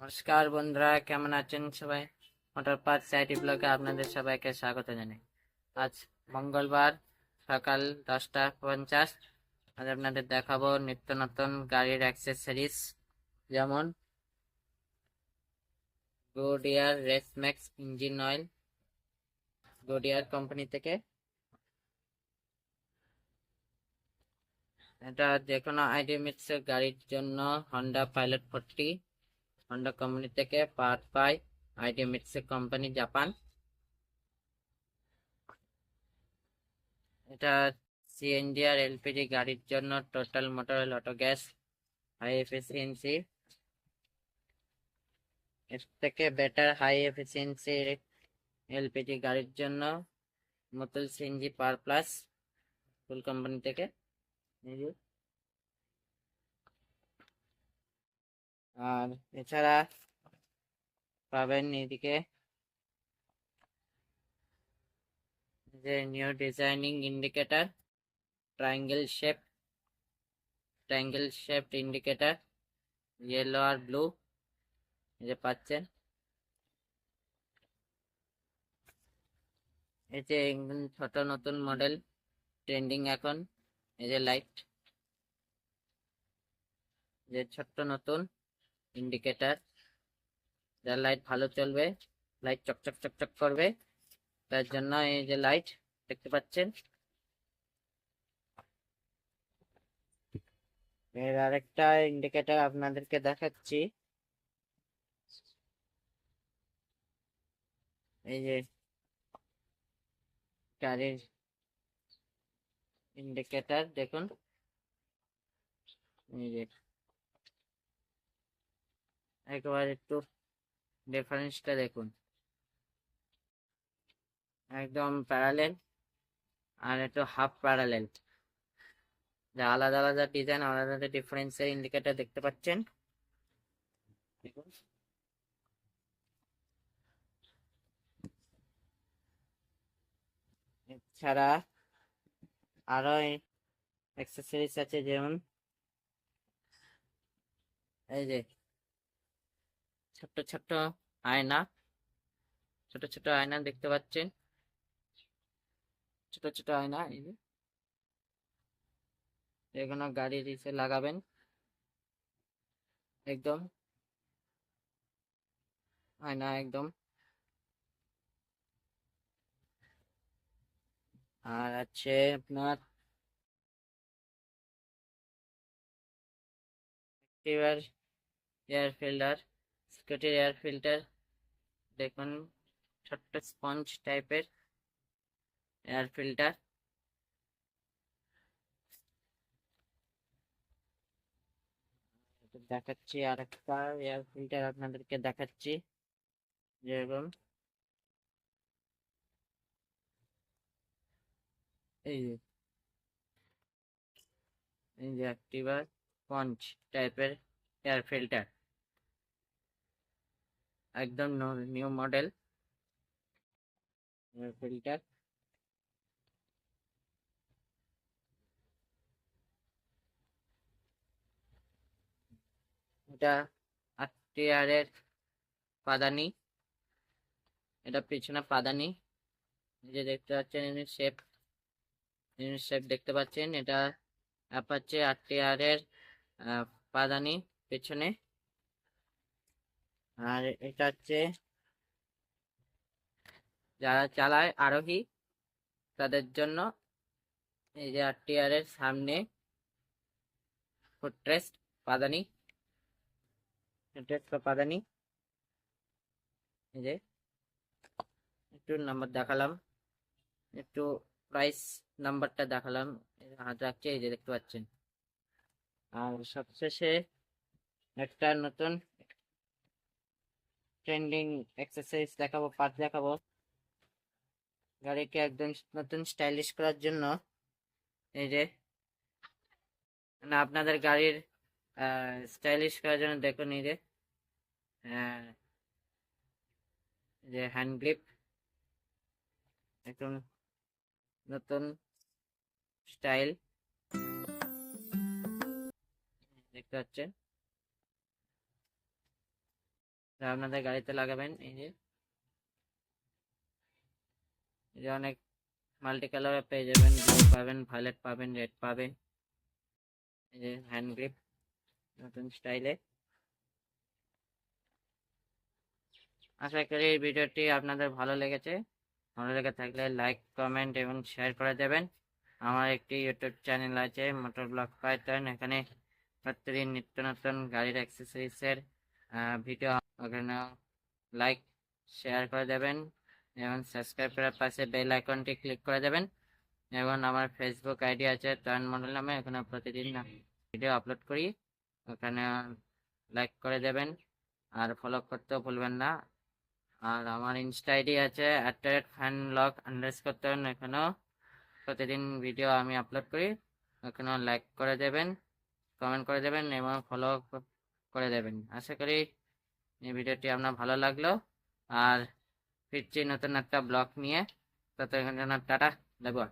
নমস্কার বন্ধুরা, কেমন আছেন সবাই? মোটর পার্ক সাইটি ব্লগে আপনাদের সবাইকে স্বাগত জানাই। আজ মঙ্গলবার, সকাল দশটা পঞ্চাশ। আজ আপনাদের দেখাবো নিত্য নতুন গাড়ির অ্যাক্সেসরিজ যেমন Goodyear racemax engine oil Goodyear company থেকে। এটা যে কোনো আইডিমিক্স গাড়ির জন্য Honda pilot forty Honda company থেকে পার্ট পাই আইডি মিটসে কোম্পানি জাপান এটা সিএনজি আর এলপিজি গাড়ির জন্য total motor auto gas high efficiency এর থেকে বেটার হাই এফিসিয়েন্সি এলপিজি গাড়ির জন্য মোটল সিএনজি পার প্লাস ফুল কোম্পানি থেকে এই যে আর এছাড়া পাবেন এদিকে যে new designing indicator triangle shape triangle shape indicator yellow আর ব্লু যে পাচ্ছেন। এই যে একদম ছোট নতুন মডেল ট্রেন্ডিং এখন, এই যে লাইট যে ছোট্ট নতুন। ইন্ডিকেটর যার লাইট ভালো চলবে। লাইট চকচক চকচক করবে। তার জন্য এই যে লাইট দেখতে পাচ্ছেন? এর আরেকটা ইন্ডিকেটর আপনাদেরকে দেখাচ্ছি। এই যে গাড়ির ইন্ডিকেটর দেখুন। এই যে একবার একটু ডিফারেন্সটা দেখুন। একদম প্যারালেল আর একটু হাফ প্যারালেল যা আলাদা আলাদা ডিজাইন আলাদা আলাদা ডিফারেন্সের ইন্ডিকেটর দেখতে পাচ্ছেন। এছাড়া আরও অ্যাক্সেসরিজ আছে যেমন, এই যে ছোট্ট ছোট্ট আয়না। ছোট ছোট আয়না দেখতে পাচ্ছেন। ছোট ছোট আয়না, এই যে। গাড়ির ইসে লাগাবেন। একদম। আয়না একদম। আর আছে আপনার এয়ার ফিল্টার স্কুটির এয়ার ফিল্টার দেখুন, ছোট্ট স্পঞ্জ টাইপের এয়ার ফিল্টার দেখাচ্ছি আর একটা এয়ার ফিল্টার আপনাদেরকে দেখাচ্ছি যেরকম এই যে এই যে অ্যাক্টিভা স্পঞ্জ টাইপের এয়ার ফিল্টার একদম নিউ মডেল ফিল্টার। এটা আটটিয়ারের পাদানি। এটা পিছনে পাদানি। যে দেখতে পাচ্ছেন ইউনিট শেপ ইউনিট শেপ দেখতে পাচ্ছেন এটা অ্যাপাচে আটটিয়ারের পাদানি পেছনে। আর এটা হচ্ছে যারা চালায় আরোহী, তাদের জন্য এই যে আর এর সামনে ফুটরেস্ট পাদানি, ফুটরেস্ট বা পাদানি। এই যে একটু নাম্বার দেখালাম, একটু প্রাইস নাম্বারটা দেখালাম, হাত রাখছে, এই যে দেখতে পাচ্ছেন। আর সবশেষে একটা নতুন ট্রেন্ডিং এক্সারসাইজ দেখাবো পার্ট দেখাবো। গাড়িকে একদম নতুন স্টাইলিশ করার জন্য এই যে মানে আপনাদের গাড়ির স্টাইলিশ করার জন্য দেখুন এই যে যে হ্যান্ড গ্রিপ একদম নতুন স্টাইল দেখতে পাচ্ছেন? আপনাদের গাড়িতে লাগাবেন, এই যে। যে অনেক মাল্টি কালারে পেয়ে যাবেন ব্লু পাবেন ভায়োলেট পাবেন রেড পাবেন। এই যে হ্যান্ড গ্রিপ নতুন স্টাইলে আশা করি এই ভিডিওটি আপনাদের ভালো লেগেছে। ভালো লেগে থাকলে লাইক কমেন্ট এবং শেয়ার করে দেবেন। আমার একটি ইউটিউব চ্যানেল আছে মোটর ব্লগ পাইথন এখানে প্রতিদিন নিত্য নতুন গাড়ির অ্যাক্সেসরিজের ভিডিও ওখানে লাইক শেয়ার করে দেবেন এবং সাবস্ক্রাইব করার পাশে বেল আইকনটি ক্লিক করে দেবেন এবং আমার ফেসবুক আইডি আছে টয়ন মডেল নামে এখানে প্রতিদিন ভিডিও আপলোড করি, ওখানে লাইক করে দেবেন আর ফলো করতেও ভুলবেন না। আর আমার ইনস্টা আইডি আছে at the rate fan lock underscore টয়ন এখানেও প্রতিদিন ভিডিও আমি আপলোড করি, ওখানেও লাইক করে দেবেন কমেন্ট করে দেবেন এবং ফলো করে দেবেন। আশা করি এই ভিডিওটি আপনার ভালো লাগল। আর ফিরছি নতুন একটা ব্লগ নিয়ে। ততক্ষণ টাটা দেখো